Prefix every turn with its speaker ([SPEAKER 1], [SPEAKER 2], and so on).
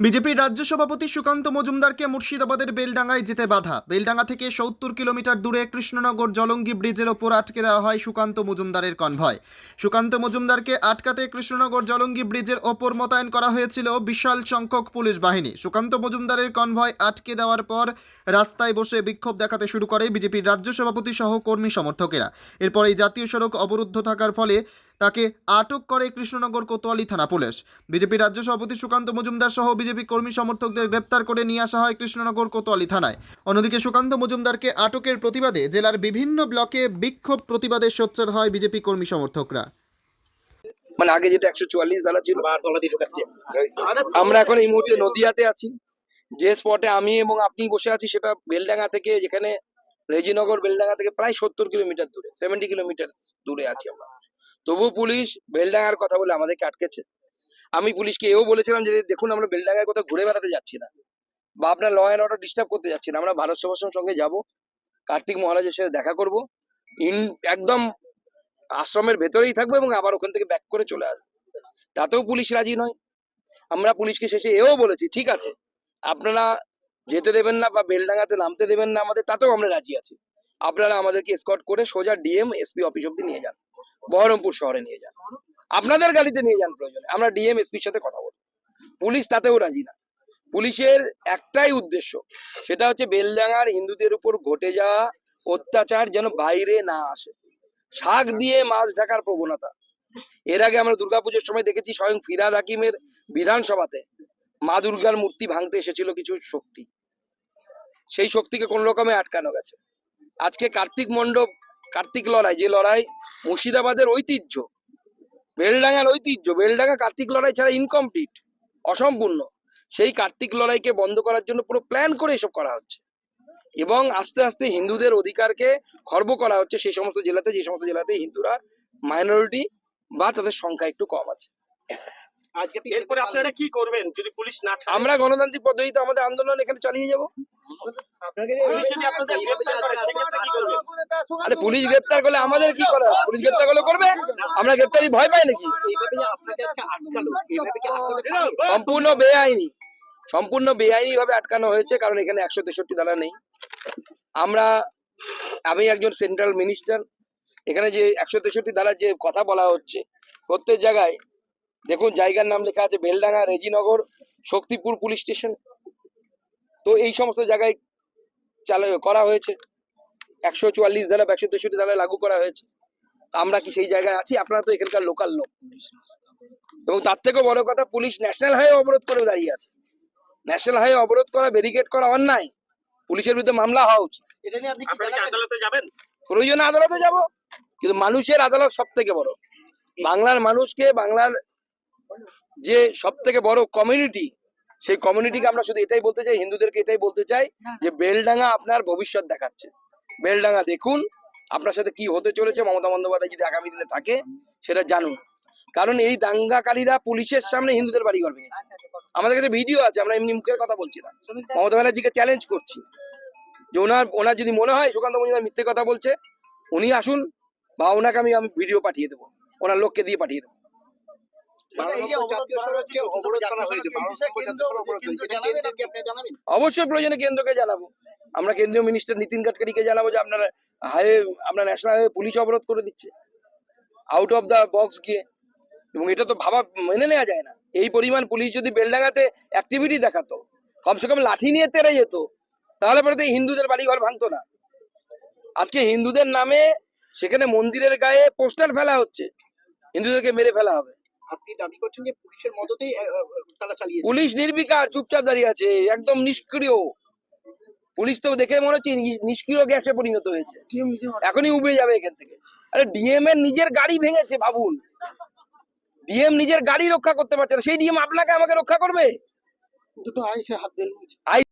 [SPEAKER 1] বিজেপির রাজ্য সভাপতি সুকান্ত মজুমদারকে মুর্শিদাবাদের বেলডাঙ্গায় যেতে বাধা। বেলডাঙ্গা থেকে সত্তর কিলোমিটার দূরে কৃষ্ণনগর জলঙ্গি ব্রিজের ওপর আটকে দেওয়া হয় সুকান্ত মজুমদারের কনভয়। সুকান্ত মজুমদারকে আটকাতে কৃষ্ণনগর জলঙ্গি ব্রিজের ওপর মোতায়েন করা হয়েছিল বিশাল সংখ্যক পুলিশ বাহিনী। সুকান্ত মজুমদারের কনভয় আটকে দেওয়ার পর রাস্তায় বসে বিক্ষোভ দেখাতে শুরু করে বিজেপির রাজ্য সভাপতি সহ কর্মী সমর্থকেরা। এরপর এই জাতীয় সড়ক অবরুদ্ধ থাকার ফলে তাকে আটক করে কৃষ্ণনগর কোতোয়ালি থানা পুলিশ। বিজেপি রাজ্য সভাপতি সুকান্ত মজুমদার সহ বিজেপি কর্মী সমর্থকদের গ্রেপ্তার করে নিয়ে আসা হয় কৃষ্ণনগর কোতোয়ালি থানায়। অন্যদিকে সুকান্ত মজুমদারকে আটকের প্রতিবাদে জেলার বিভিন্ন ব্লকে বিক্ষোভ প্রতিবাদে সোচ্চার হয় বিজেপি কর্মী সমর্থকরা।
[SPEAKER 2] মানে আগে যেটা একশো চুয়াল্লিশ ধারা ছিল আমরা এখন এই মুহূর্তে নদিয়াতে আছি। যে স্পটে আমি এবং আপনি বসে আছি সেটা বেলডাঙ্গা থেকে যেখানে রেজিনগর বেলডাঙ্গা থেকে প্রায় সত্তর কিলোমিটার দূরে সেভেন্টি কিলোমিটার দূরে আছি আমরা। তবু পুলিশ বেলডাঙ্গার কথা বলে আমাদেরকে আটকেছে। আমি পুলিশকে এও বলেছিলাম যে, দেখুন আমরা বেলডাঙ্গায় কোথাও ঘুরে বেড়াতে যাচ্ছি না বা আপনার ল অ্যান্ড অর্ডার ডিস্টার্ব করতে যাচ্ছি না, আমরা ভারত সেবাশ্রমের সঙ্গে যাব, কার্তিক মহারাজের সাথে দেখা করব, ইন একদম আশ্রমের ভেতরেই থাকব এবং আবার ওখান থেকে ব্যাক করে চলে আসব। তাতেও পুলিশ রাজি নয়। আমরা পুলিশকে শেষে এও বলেছি, ঠিক আছে, আপনারা যেতে দেবেন না বা বেলডাঙ্গাতে নামতে দেবেন না আমাদের, তাতেও আমরা রাজি আছি। আপনারা আমাদেরকে স্কট করে সোজা ডিএম এসপি অফিস অব্দি নিয়ে যান। বহরমপুর শহরে নিয়ে যান। আপনাদের গাড়িতে নিয়ে যান প্রয়োজনে। আমরা ডিএম, এসপির সাথে কথা বলব। পুলিশ তাতেও রাজি না। পুলিশের একটাই উদ্দেশ্য, সেটা হচ্ছে বেলডাঙ্গার হিন্দুদের উপর ঘটে যাওয়া অত্যাচার যেন বাইরে না আসে। শাক দিয়ে মাছ ঢাকার প্রবণতা। এর আগে আমরা দুর্গাপুজোর সময় দেখেছি স্বয়ং ফিরাদ হাকিমের বিধানসভাতে মা দুর্গার মূর্তি ভাঙতে এসেছিল কিছু শক্তি। সেই শক্তিকে কোন রকমে আটকানো গেছে। আজকে কার্তিক মণ্ডপ কার্তিক লড়াই যে লড়াই মুর্শিদাবাদের ঐতিহ্য বেলডাঙ্গার ঐতিহ্য বেলডাঙ্গা কার্তিক লড়াই ছাড়া ইনকমপ্লিট অসম্পূর্ণ। সেই কার্তিক লড়াইকে বন্ধ করার জন্য পুরো প্ল্যান করে এসব করা হচ্ছে। এবং আস্তে আস্তে হিন্দুদের অধিকারকে খর্ব করা হচ্ছে সেই সমস্ত জেলাতে যে সমস্ত জেলাতে হিন্দুরা মাইনরিটি বা তাদের সংখ্যা একটু কম আছে।
[SPEAKER 3] আজকে এরপরে আপনারা কি করবেন যদি পুলিশ না
[SPEAKER 2] আমরা গণতান্ত্রিক পদ্ধতিতে আমাদের আন্দোলন এখানে চালিয়ে যাব।
[SPEAKER 3] পুলিশ যদি আপনাদের গ্রেফতার করে সেক্ষেত্রে কি করবেন
[SPEAKER 2] আরে পুলিশ গ্রেপ্তার করলে আমাদের কি করা? পুলিশ গ্রেপ্তার করলে করবে? আমরা গ্রেপ্তারি ভয় পাই নাকি? সম্পূর্ণ বেআইনি। সম্পূর্ণ বেআইনি ভাবে আটকানো হয়েছে কারণ এখানে একশো তেষট্টি ধারা নেই। আমরা আমি একজন সেন্ট্রাল মিনিস্টার। এখানে যে একশো তেষট্টি ধারার যে কথা বলা হচ্ছে প্রত্যেক জায়গায় দেখুন জায়গার নাম লেখা আছে বেলডাঙ্গা রেজিনগর শক্তিপুর পুলিশ স্টেশন। তো এই সমস্ত জায়গায় চালু করা হয়েছে। একশো চুয়াল্লিশ ধারা একশো তেষট্টি ধারা লাগু করা হয়েছে। তা আমরা কি সেই জায়গায় আছি? আপনারা তো এখানকার লোকাল লোক। এবং তার থেকেও বড় কথা পুলিশ ন্যাশনাল হাইওয়ে অবরোধ করে দাঁড়িয়ে আছে। ন্যাশনাল হাইওয়ে অবরোধ করা ব্যারিকেড করা অন্যায়। পুলিশের বিরুদ্ধে মামলা হওয়া উচিত।
[SPEAKER 3] এটা নিয়ে আপনি আপনারা কি আদালতে যাবেন?
[SPEAKER 2] প্রয়োজনে আদালতে যাব। কিন্তু মানুষের আদালত সব থেকে বড়। বাংলার মানুষকে বাংলার যে সব থেকে বড় কমিউনিটি সেই কমিউনিটিকে আমরা শুধু এটাই বলতে চাই হিন্দুদেরকে এটাই বলতে চাই যে বেলডাঙ্গা আপনার ভবিষ্যৎ দেখাচ্ছে। বেলডাঙ্গা দেখুন আপনার সাথে কি হতে চলেছে মমতা বন্দ্যোপাধ্যায় যদি আগামী দিনে থাকে সেটা জানুন। কারণ এই দাঙ্গাকারীরা পুলিশের সামনে হিন্দুদের বাড়ি ঘর ভেঙেছে। আমাদের কাছে ভিডিও আছে আমরা এমনি মুখের কথা বলছি না। মমতা ব্যানার্জিকে চ্যালেঞ্জ করছি। যে ওনার ওনার যদি মনে হয় সুকান্ত মজুমদার মিথ্যে কথা বলছে উনি আসুন বা ওনাকে আমি আমি ভিডিও পাঠিয়ে দেবো। ওনার লোককে দিয়ে পাঠিয়ে দেবো। অবশ্যই প্রয়োজনে কেন্দ্রকে জানাব। আমরা কেন্দ্রীয় মিনিস্টার নীতিন গাডকারিকে জানাব যে আপনারা হাইওয়ে আপনার ন্যাশনাল হাইওয়ে পুলিশ অবরোধ করে দিচ্ছে। আউট অফ দ্য বক্স গিয়ে। এবং এটা তো ভাবা মেনে নেওয়া যায় না। এই পরিমাণ পুলিশ যদি বেলডাঙ্গাতে অ্যাক্টিভিটি দেখাতো কমসে কম লাঠি নিয়ে তেড়ে যেত তাহলে পরে তো হিন্দুদের বাড়ি ঘর ভাঙতো না। আজকে হিন্দুদের নামে সেখানে মন্দিরের গায়ে পোস্টার ফেলা হচ্ছে। হিন্দুদেরকে মেরে ফেলা হবে।
[SPEAKER 3] আপনি দাবি করছেন যে পুলিশের মদতেই তারা চালিয়েছে
[SPEAKER 2] পুলিশ নির্বিকার চুপচাপ দাঁড়িয়ে আছে একদম নিষ্ক্রিয়। পুলিশ তো দেখে মনে হচ্ছে নিষ্ক্রিয় গ্যাসে পরিণত হয়েছে। এখনই উবে যাবে এখান থেকে। আরে ডিএম এর নিজের গাড়ি ভেঙেছে ভাবুন। ডিএম নিজের গাড়ি রক্ষা করতে পারছে না। সেই ডিএম আপনাকে আমাকে রক্ষা করবে?
[SPEAKER 3] দুটো আইসে হাত দিয়ে
[SPEAKER 2] আই